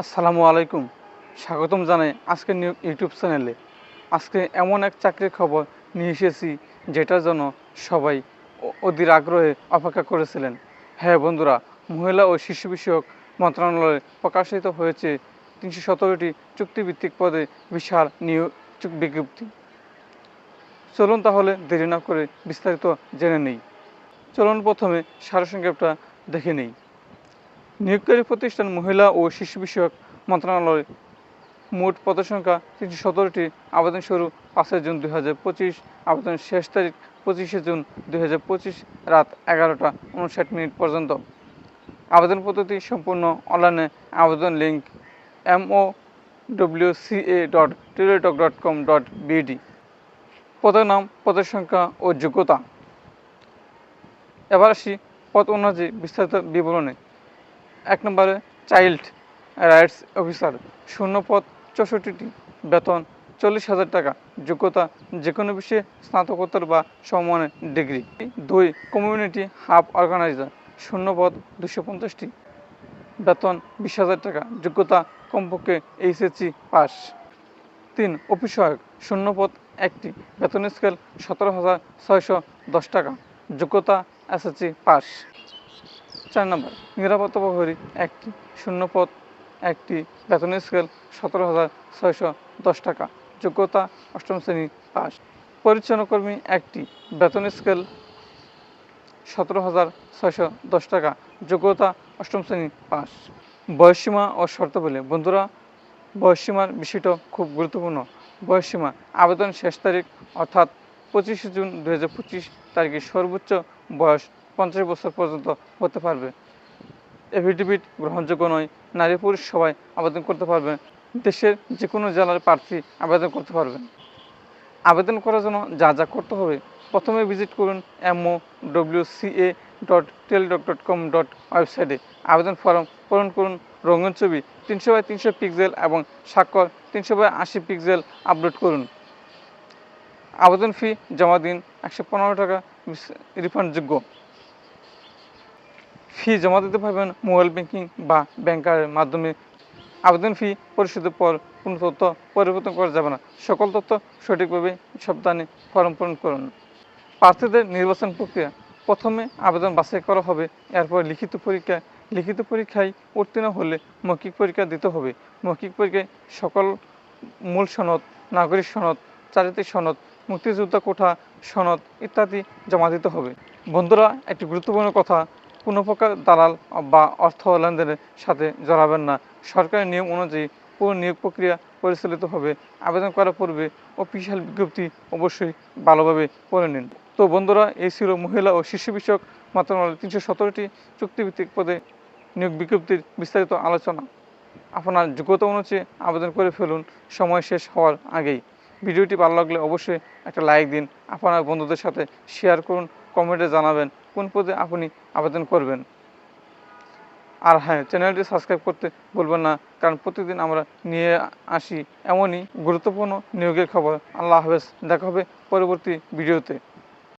আসসালামু আলাইকুম। স্বাগতম জানাই নিউ ইউটিউব চ্যানেলে। আজকে এমন এক চাকরির খবর নিয়ে এসেছি, যেটার জন্য সবাই অধীর আগ্রহে অপেক্ষা করেছিলেন। হ্যাঁ বন্ধুরা, মহিলা ও শিশু বিষয়ক মন্ত্রণালয়ে প্রকাশিত হয়েছে তিনশো সতেরোটি চুক্তিভিত্তিক পদে বিশাল নিয়োগ বিজ্ঞপ্তি। চলুন তাহলে দেরি না করে বিস্তারিত জেনে নেই। চলুন প্রথমে সারসংক্ষেপটা দেখে নেই। নিয়োগকারী প্রতিষ্ঠান মহিলা ও শিশু বিষয়ক মন্ত্রণালয়। মোট পদসংখ্যা তিনশো সতেরোটি আবেদন শুরু পাঁচই জুন দুই হাজার পঁচিশ, আবেদন শেষ তারিখ পঁচিশে জুন দুই হাজার পঁচিশ রাত এগারোটা উনষাট মিনিট পর্যন্ত। আবেদন পদ্ধতি সম্পূর্ণ অনলাইনে। আবেদন link MO CA dot Teletalk dot com dot BD পদের নাম, পদের সংখ্যা ও যোগ্যতা। এবার আসি পদ অনুযায়ী বিস্তারিত বিবরণে। এক নম্বরে চাইল্ড রাইটস অফিসার শূন্য পদ চৌষট্টিটি, বেতন চল্লিশ হাজার টাকা, যোগ্যতা যে কোনো বিষয়ে স্নাতকোত্তর বা সমমানের ডিগ্রি। দুই কমিউনিটি হাব অর্গানাইজার শূন্য পদ দুশো পঞ্চাশটি, বেতন বিশ হাজার টাকা, যোগ্যতা কমপক্ষে এইচএসসি পাস। তিন অফিস সহায়ক শূন্য পদ একটি, বেতন স্কেল সতেরো হাজার ছয়শো দশ টাকা, যোগ্যতা এসএসসি পাস। চার নম্বর নিরাপত্তা প্রহরী একটি, শূন্য পদ একটি, বেতন স্কেল সতেরো হাজার ছয়শো দশ টাকা, যোগ্যতা অষ্টম শ্রেণি পাস। পরিচ্ছন্ন কর্মী একটি, বেতন স্কেল সতেরো হাজার ছয়শো দশ টাকা, যোগ্যতা অষ্টম শ্রেণি পাস। বয়সীমা ও শর্তাবলী বন্ধুরা বয়সীমার বিষয়টা খুব গুরুত্বপূর্ণ। বয়সীমা আবেদন শেষ তারিখ, অর্থাৎ পঁচিশে জুন দু হাজার পঁচিশ তারিখে সর্বোচ্চ বয়স পঞ্চাশ বছর পর্যন্ত হতে পারবে। এফিডেভিট গ্রহণযোগ্য নয়, নারী পুরুষ সবাই আবেদন করতে পারবেন দেশের যে কোনো জেলার প্রার্থী আবেদন করতে পারবেন আবেদন করার জন্য যা যা করতে হবে, প্রথমে ভিজিট করুন MO W CA dot Teletalk dot com dot ওয়েবসাইটে আবেদন ফর্ম পূরণ করুন, রঙিন ছবি তিনশো বাই তিনশো পিক্সেল এবং স্বাক্ষর তিনশো বাই আশি পিক্সেল আপলোড করুন। আবেদন ফি জমা দিন একশো পনেরো টাকা রিফান্ডযোগ্য ফি জমা দিতে পারবেন মোবাইল ব্যাংকিং বা ব্যাংকারের মাধ্যমে। আবেদন ফি পরিশোধের পর কোনো তথ্য পরিবর্তন করা যাবে না। সকল তথ্য সঠিকভাবে সপ্তাহে ফর্ম পূরণ করুন। প্রার্থীদের নির্বাচন প্রক্রিয়া। প্রথমে আবেদন বাছাই করা হবে, এরপর লিখিত পরীক্ষা। লিখিত পরীক্ষায় উত্তীর্ণ হলে মৌখিক পরীক্ষা দিতে হবে। মৌখিক পরীক্ষায় সকল মূল সনদ, নাগরিক সনদ, চারিত্রিক সনদ, মুক্তিযোদ্ধা কোঠা সনদ ইত্যাদি জমা দিতে হবে। বন্ধুরা, একটি গুরুত্বপূর্ণ কথা কোনো প্রকার দালাল বা অর্থ লেনদেনের সাথে জড়াবেন না। সরকারি নিয়ম অনুযায়ী পুরো নিয়োগ প্রক্রিয়া পরিচালিত হবে আবেদন করার পূর্বে অফিসিয়াল বিজ্ঞপ্তি অবশ্যই ভালোভাবে পড়ে নিন। তো বন্ধুরা, এই ছিল মহিলা ও শিশু বিষয়ক মন্ত্রণালয়ের তিনশো সতেরোটি চুক্তিভিত্তিক পদে নিয়োগ বিজ্ঞপ্তির বিস্তারিত আলোচনা। আপনার যোগ্যতা অনুযায়ী আবেদন করে ফেলুন। সময় শেষ হওয়ার আগেই। ভিডিওটি ভালো লাগলে অবশ্যই একটা লাইক দিন। আপনার বন্ধুদের সাথে শেয়ার করুন। কমেন্টে জানাবেন কোন পদে আপনি আবেদন করবেন। আর হ্যাঁ চ্যানেলটি সাবস্ক্রাইব করতে বলবেন না, কারণ প্রতিদিন আমরা নিয়ে আসি এমনই গুরুত্বপূর্ণ নিয়োগের খবর। আল্লাহ হাফেজ, দেখা হবে পরবর্তী ভিডিওতে।